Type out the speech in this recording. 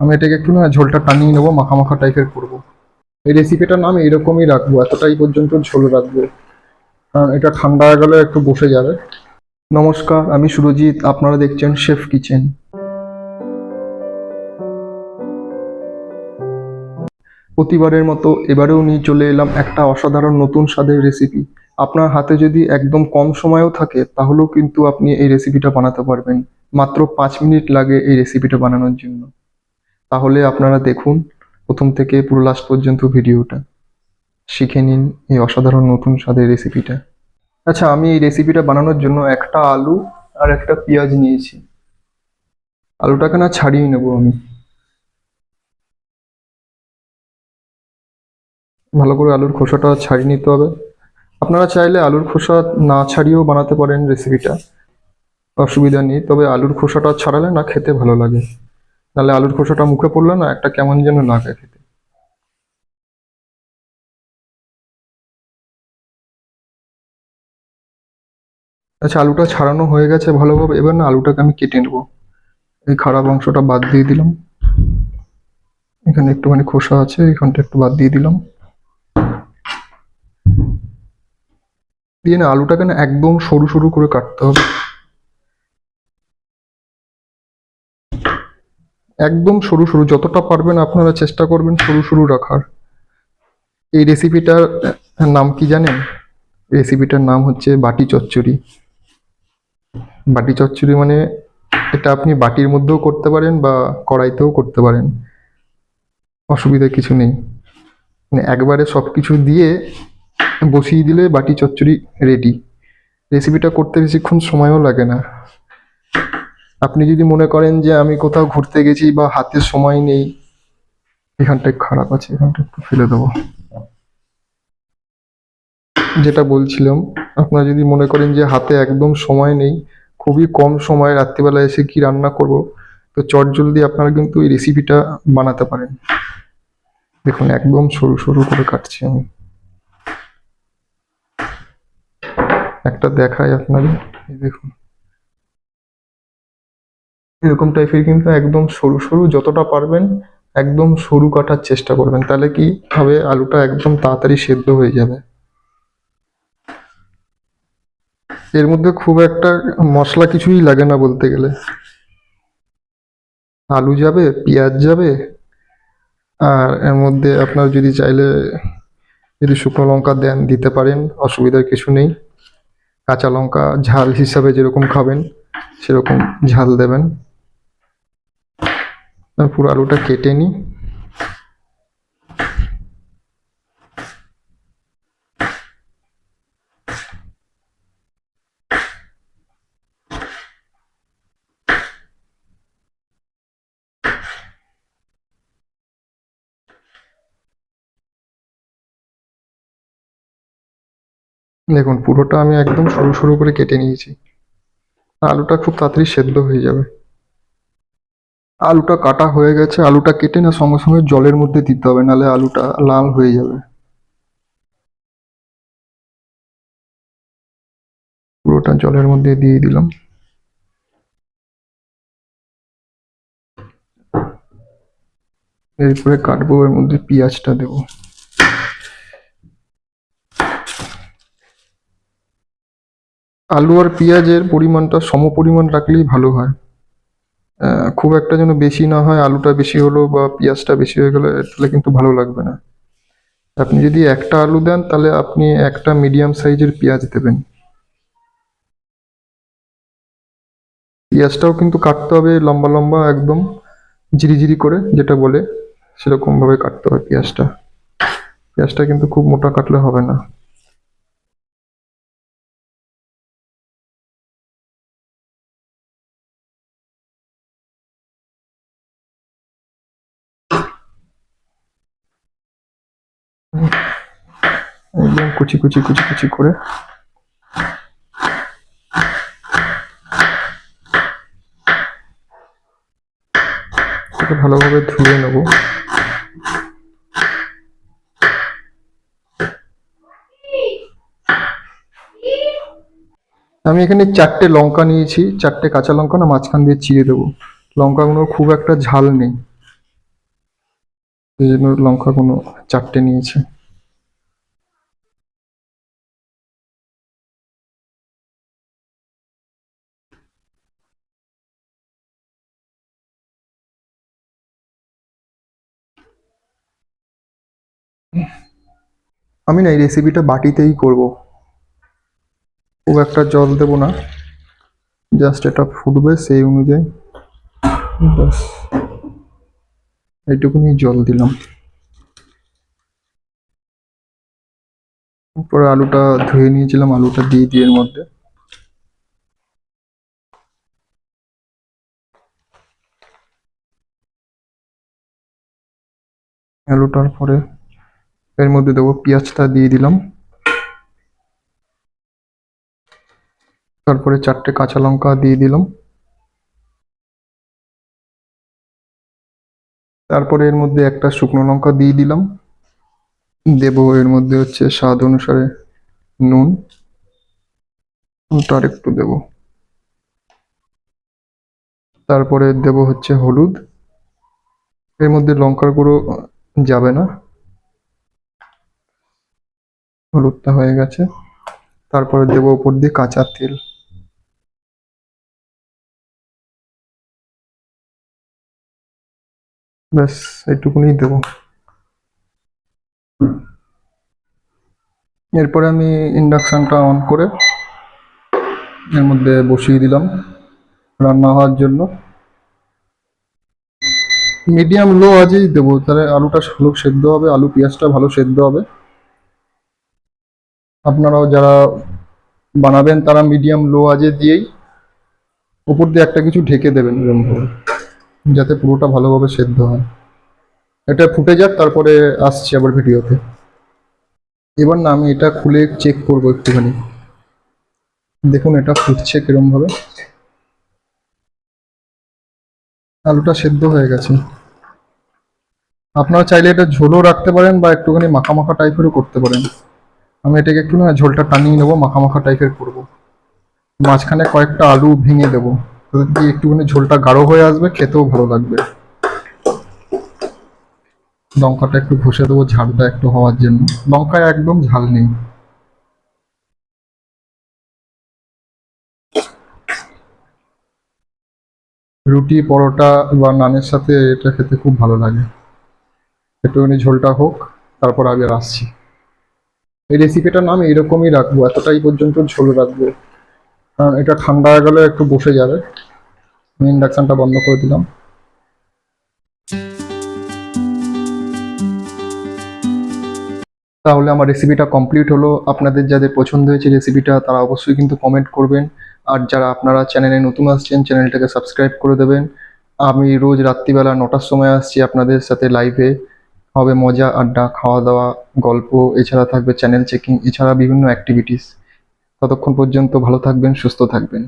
আমি এটাকে একটু না ঝোলটা টানিয়ে নেব মাখা টাইপের করব। এই রেসিপিটার নাম এরকমই রাখব, এতটাই পর্যন্ত ঝোল রাখব। কারণ এটা ঠান্ডা হয়ে গেলে একটু বসে যাবে। নমস্কার, আমি সুরজিৎ, আপনারা দেখছেন শেফ কিচেন প্রতিবারের মতো এবারেও নিয়ে চলে এলাম একটা অসাধারণ নতুন স্বাদের রেসিপি আপনার হাতে যদি একদম কম সময়ও থাকে, তাহলেও কিন্তু আপনি এই রেসিপিটা বানাতে পারবেন। মাত্র পাঁচ মিনিট লাগে এই রেসিপিটা বানানোর জন্য। তাহলে আপনারা দেখুন প্রথম থেকে পুরো লাস্ট পর্যন্ত ভিডিওটা। শিখে নিন এই অসাধারণ নতুন স্বাদের রেসিপিটা আচ্ছা আমি এই রেসিপিটা বানানোর জন্য একটা আলু আর একটা পেঁয়াজ নিয়েছি। আলুটাকে না ছাড়িয়ে নেব আমি। ভালো করে আলুর খোসাটা ছাড়িয়ে নিতে হবে। আপনারা চাইলে আলুর খোসা না ছাড়িয়েও বানাতে পারেন রেসিপিটা অসুবিধা নেই, তবে আলুর খোসাটা ছাড়ালে না খেতে ভালো লাগে। নাহলে আলুর খোসাটা মুখে পড়ল না? একটা কেমন যেন লাগে খেতে। আচ্ছা আলুটা ছাড়ানো হয়ে গেছে ভালোভাবে। এবার না আলুটাকে আমি কেটে নেব। এই খারাপ অংশটা বাদ দিয়ে দিলাম। এখানে একটুখানি খোসা আছে, এখানটা একটু বাদ দিয়ে দিলাম। দিয়ে না আলুটাকে না একদম সরু সরু করে কাটতে হবে। একদম সরু সরু, যতটা পারবেন আপনারা চেষ্টা করবেন সরু সরু রাখার। এই রেসিপিটার নাম কি জানেন? রেসিপিটার নাম হচ্ছে বাটি চচ্চড়ি। বাটি চচ্চড়ি মানে এটা আপনি বাটির মধ্যেও করতে পারেন বা কড়াইতেও করতে পারেন। অসুবিধা কিছু নেই। মানে একবারে সব কিছু দিয়ে বসিয়ে দিলে বাটি চচ্চড়ি রেডি রেসিপিটা করতে বেশিক্ষণ সময়ও লাগে না। আপনি যদি মনে করেন যে আমি কোথাও ঘুরতে গেছি বা হাতে সময় নেই এখানটা খারাপ আছে এখানটা একটু ফেলে দেবো। যেটা বলছিলাম, আপনারা যদি মনে করেন যে হাতে একদম সময় নেই, খুবই কম সময়, রাত্রিবেলা এসে কি রান্না করব, তো চটজলদি আপনারা কিন্তু এই রেসিপিটা বানাতে পারেন। দেখুন, একদম সরু সরু করে কাটছি আমি। একটা দেখাই আপনাদের দেখুন। এরকম টাইপের কিন্তু একদম সরু সরু যতটা পারবেন একদম সরু কাটার চেষ্টা করবেন। তাহলে কি হবে? আলুটা একদম তাড়াতাড়ি সেদ্ধ হয়ে যাবে। এর মধ্যে খুব একটা মশলা কিছুই লাগে না বলতে গেলে। আলু যাবে, পেঁয়াজ যাবে, আর এর মধ্যে আপনার যদি চাইলে যদি শুকনো লঙ্কা দেন, দিতে পারেন, অসুবিধার কিছু নেই। কাঁচা লঙ্কা ঝাল হিসাবে যেরকম খাবেন, সেরকম ঝাল দেবেন। পুরো আলুটা কেটে নিই। দেখুন, পুরোটা আমি একদম সরু সরু করে কেটে নিয়েছি। আলুটা খুব তাড়াতাড়ি সেদ্ধ হয়ে যাবে। আলুটা কাটা হয়ে গেছে, আলুটা কেটে না, সঙ্গে সঙ্গে জলের মধ্যে দিতে হবে নাহলে আলুটা লাল হয়ে যাবে। পুরোটা জলের মধ্যে দিয়ে দিলাম। এরপরে কাটবো, এর মধ্যে পেঁয়াজটা দেবো। আলু আর পেঁয়াজের পরিমাণটা সম পরিমাণ রাখলেই ভালো হয়। খুব একটা যেন বেশি না হয়, আলুটা বেশি হলো বা পেঁয়াজটা বেশি হয়ে গেলে তাহলে কিন্তু ভালো লাগবে না। আপনি যদি একটা আলু দেন, তাহলে আপনি একটা মিডিয়াম সাইজের পেঁয়াজ দেবেন। পেঁয়াজটাও কিন্তু কাটতে হবে লম্বা লম্বা, একদম ঝিরিঝিরি করে যেটা বলে, সেরকমভাবে কাটতে হবে পেঁয়াজটা। পেঁয়াজটা কিন্তু খুব মোটা কাটলে হবে না। একদম কুচি কুচি কুচি কুচি করে। ভালোভাবে ধুয়ে নেব। আমি এখানে চারটে লঙ্কা নিয়েছি, চারটে কাঁচা লঙ্কা না মাঝখান দিয়ে চিড়ে দেবো। লঙ্কাগুলো খুব একটা ঝাল নেই। এই জন্য লঙ্কা কোনো চারটে নিয়েছে। আমি না এই রেসিপিটা বাটিতেই করব। খুব একটা জল দেব না। জাস্ট এটা ফুটবে সেই অনুযায়ী। ব্যাস। এইটুকুনি জল দিলাম। তারপরে আলুটা ধুয়ে নিয়েছিলাম, আলুটা দিয়ে দিয়ে এর মধ্যে। আলুটার পরে এর মধ্যে দেবো পেঁয়াজটা দিয়ে দিলাম। তারপরে চারটে কাঁচা লঙ্কা দিয়ে দিলাম। তারপরে এর মধ্যে একটা শুকনো লঙ্কা দিয়ে দিলাম। দেব এর মধ্যে হচ্ছে স্বাদ অনুসারে নুন। আর একটু দেব। তারপরে দেব হচ্ছে হলুদ। এর মধ্যে লঙ্কার গুঁড়ো যাবে না। হলুদটা হয়ে গেছে। তারপরে দেব উপর দিয়ে কাঁচা তেল। ব্যাস এইটুকুনি দেবো। এরপরে আমি ইন্ডাকশনটা অন করে এর মধ্যে বসিয়ে দিলাম রান্না হওয়ার জন্য। মিডিয়াম লো আজেই দেবো, তাহলে আলুটা ভালো সেদ্ধ হবে, আলু, পেঁয়াজটা ভালো সেদ্ধ হবে। আপনারাও যারা বানাবেন, তারা মিডিয়াম লো আজে দিয়েই উপর দিয়ে একটা কিছু ঢেকে দেবেন যাতে পুরোটা ভালোভাবে সেদ্ধ হয়। এটা ফুটে যাক তারপরে আসছি আবার ভিডিওতে। এবার না, আমি এটা খুলে চেক করব একটুখানি। দেখুন, এটা ফুটছে কিরম ভাবে আলুটা সেদ্ধ হয়ে গেছে। আপনারা চাইলে এটা ঝোলও রাখতে পারেন বা একটুখানি মাখা মাখা টাইপেরও করতে পারেন। আমি এটাকে একটু না ঝোলটা টানিয়ে নেব মাখা টাইপের করব। মাঝখানে কয়েকটা আলু ভেঙে দেবো দিয়ে একটুখানি ঝোলটা গাঢ় হয়ে আসবে, খেতেও ভালো লাগবে। লঙ্কাটা একটু ঘষে দেবো, ঝালটা একটু হওয়ার জন্য। লঙ্কায় একদম ঝাল নেই। রুটি, পরোটা বা নানের সাথে এটা খেতে খুব ভালো লাগে। একটুখানি ঝোলটা হোক, তারপর আগে আসছি। এই রেসিপিটার নাম এরকমই রাখব, এতটাই পর্যন্ত ঝোল রাখব। কারণ এটা ঠান্ডা হয়ে গেলে একটু বসে যাবে। আমি ইন্ডাকশানটা বন্ধ করে দিলাম। তাহলে আমার রেসিপিটা কমপ্লিট হলো। আপনাদের যাদের পছন্দ হয়েছে রেসিপিটা তারা অবশ্যই কিন্তু কমেন্ট করবেন। আর যারা আপনারা চ্যানেলে নতুন আসছেন চ্যানেলটাকে সাবস্ক্রাইব করে দেবেন। আমি রোজ রাত্রিবেলা নটার সময় আসছি আপনাদের সাথে লাইভে হবে মজা, আড্ডা খাওয়া দাওয়া গল্প, এছাড়া থাকবে চ্যানেল চেকিং এছাড়া বিভিন্ন অ্যাক্টিভিটিস ততক্ষণ পর্যন্ত ভালো থাকবেন, সুস্থ থাকবেন।